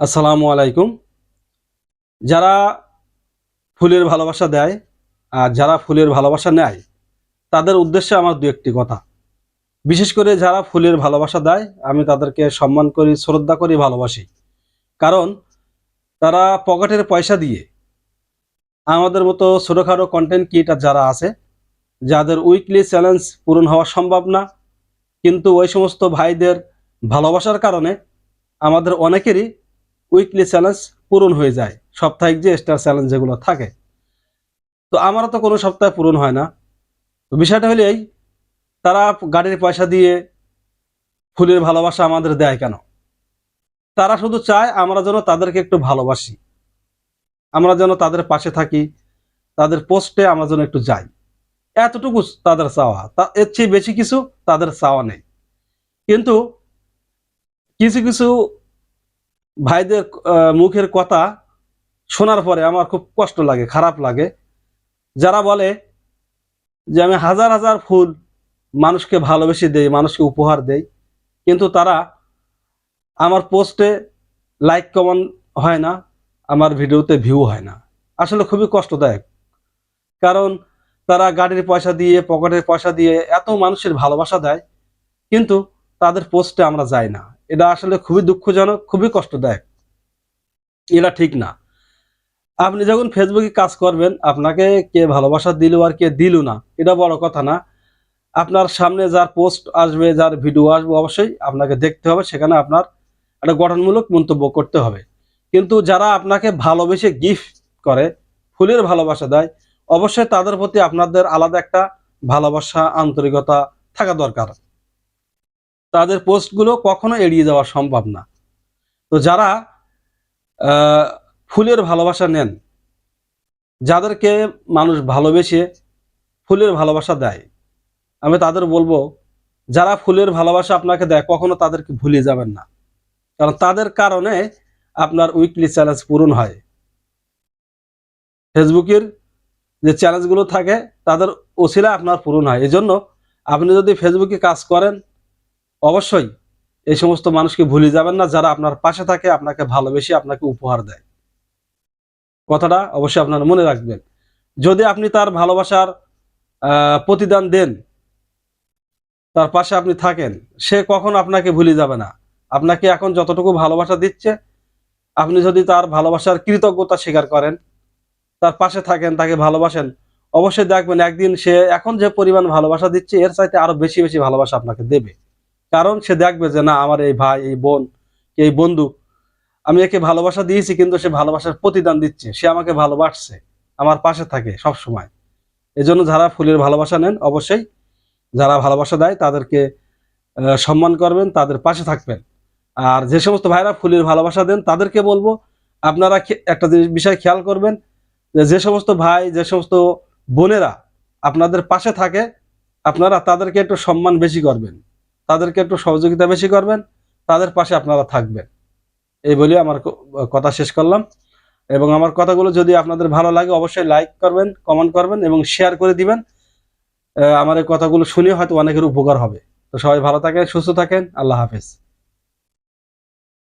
আসসালামু আলাইকুম। যারা ফুলের ভালোবাসা দেয় আর যারা ফুলের ভালোবাসা নেয়, তাদের উদ্দেশ্যে আমার দু একটি কথা। বিশেষ করে যারা ফুলের ভালোবাসা দেয়, আমি তাদেরকে সম্মান করি, শ্রদ্ধা করি, ভালোবাসি। কারণ তারা পকেটের পয়সা দিয়ে আমাদের মতো ছোটোখাটো কন্টেন্ট ক্রিয়েটার যারা আছে, যাদের উইকলি চ্যালেঞ্জ পূরণ হওয়া সম্ভব না, কিন্তু ওই সমস্ত ভাইদের ভালোবাসার কারণে আমাদের অনেকেরই উইকলি চ্যালেঞ্জ পূরণ হয়ে যায়। সাপ্তাহিক যে স্টার চ্যালেঞ্জ যেগুলো থাকে। তো আমারও তো কোনো সপ্তাহে পূরণ হয় না। তো বিষয়টা হলো এই, তারা গাড়ির পয়সা দিয়ে ফুলের ভালোবাসা আমাদের দেয় কেন? তারা শুধু চায় আমরা যেন তাদেরকে একটু ভালোবাসি। আমরা যেন তাদের পাশে থাকি, তাদের পোস্টে আমরা যেন একটু যাই। এতটুকু তাদের চাওয়া। এর চেয়ে বেশি কিছু তাদের চাওয়া নেই। কিন্তু কিছু কিছু ভাইদের মুখের কথা শোনার পরে আমার খুব কষ্ট লাগে, খারাপ লাগে। যারা বলে যে আমি হাজার হাজার ফুল মানুষকে ভালোবেসে দেই, মানুষকে উপহার দেই, কিন্তু তারা আমার পোস্টে লাইক কমেন্ট হয় না, আমার ভিডিওতে ভিউ হয় না। আসলে খুবই কষ্টদায়ক। কারণ তারা গাড়ির পয়সা দিয়ে, পকেটের পয়সা দিয়ে এত মানুষের ভালোবাসা দেয়, কিন্তু তাদের পোস্টে আমরা যাই না। এটা আসলে খুবই দুঃখজনক, খুবই কষ্টদায়ক। এটা ঠিক না। আপনি যখন ফেসবুকে কাজ করবেন, আপনাকে কে ভালোবাসা দিল আর কে দিল না, এটা বড় কথা না। আপনার সামনে যার পোস্ট আসবে, যার ভিডিও আসবে, অবশ্যই আপনাকে দেখতে হবে, সেখানে আপনার একটা গঠনমূলক মন্তব্য করতে হবে। কিন্তু যারা আপনাকে ভালোবেসে গিফট করে, ফুলের ভালোবাসা দেয়, অবশ্যই তাদের প্রতি আপনাদের আলাদা একটা ভালোবাসা, আন্তরিকতা থাকা দরকার। তাদের পোস্টগুলো কখনো এড়িয়ে যাওয়া সম্ভব না। তো যারা ফুলের ভালোবাসা নেন, যাদেরকে মানুষ ভালোবেসে ফুলের ভালোবাসা দেয়, আমি তাদের বলব, যারা ফুলের ভালোবাসা আপনাকে দেয়, কখনো তাদেরকে ভুলে যাবেন না। কারণ তাদের কারণে আপনার উইকলি চ্যালেঞ্জ পূরণ হয়। ফেসবুকের যে চ্যালেঞ্জগুলো থাকে, তাদের ওসিলা আপনার পূরণ হয়। এজন্য আপনি যদি ফেসবুকে কাজ করেন অবশ্যই এই সমস্ত মানুষকে ভুলে যাবেন না, যারা আপনার পাশে থাকে, আপনাকে ভালোবেসে আপনাকে উপহার দেয়। কথাটা অবশ্যই আপনার মনে রাখবেন। যদি আপনি তার ভালোবাসার প্রতিদান দেন, তার পাশে আপনি থাকেন, সে কখন আপনাকে ভুলে যাবে না। আপনাকে এখন যতটুকু ভালোবাসা দিচ্ছে, আপনি যদি তার ভালোবাসার কৃতজ্ঞতা স্বীকার করেন, তার পাশে থাকেন, তাকে ভালোবাসেন, অবশ্যই দেখবেন একদিন সে এখন যে পরিমাণ ভালোবাসা দিচ্ছে, এর চাইতে আরও বেশি বেশি ভালোবাসা আপনাকে দেবে। কারণ সে দেখবে যে, না, আমার এই ভাই, এই বোন, এই বন্ধু, আমি একে ভালোবাসা দিয়েছি, কিন্তু সে ভালোবাসার প্রতিদান দিচ্ছে। সে আমাকে ভালোবাসছে, আমার পাশে থাকে সব সময় এজন্য যারা ফুলের ভালোবাসা নেন, অবশ্যই যারা ভালোবাসা দেয়, তাদেরকে সম্মান করবেন, তাদের পাশে থাকবেন। আর যে সমস্ত ভাইরা ফুলের ভালোবাসা দেন, তাদেরকে বলব, আপনারা একটা জিনিস- বিষয় খেয়াল করবেন, যে যে সমস্ত ভাই, যে সমস্ত বোনেরা আপনাদের পাশে থাকে, আপনারা তাদেরকে একটু সম্মান বেশি করবেন। তাদেরকে একটু সহযোগিতা বেশি করবেন, তাদের পাশে আপনারা থাকবেন। এই বলে আমার কথা শেষ করলাম। এবং আমার কথাগুলো যদি আপনাদের ভালো লাগে, অবশ্যই লাইক করবেন কমেন্ট করবেন এবং শেয়ার করে দিবেন। আমার এই কথাগুলো শুনে হয়তো অনেকের উপকার হবে। তো সবাই ভালো থাকেন, সুস্থ থাকেন। আল্লাহ হাফেজ।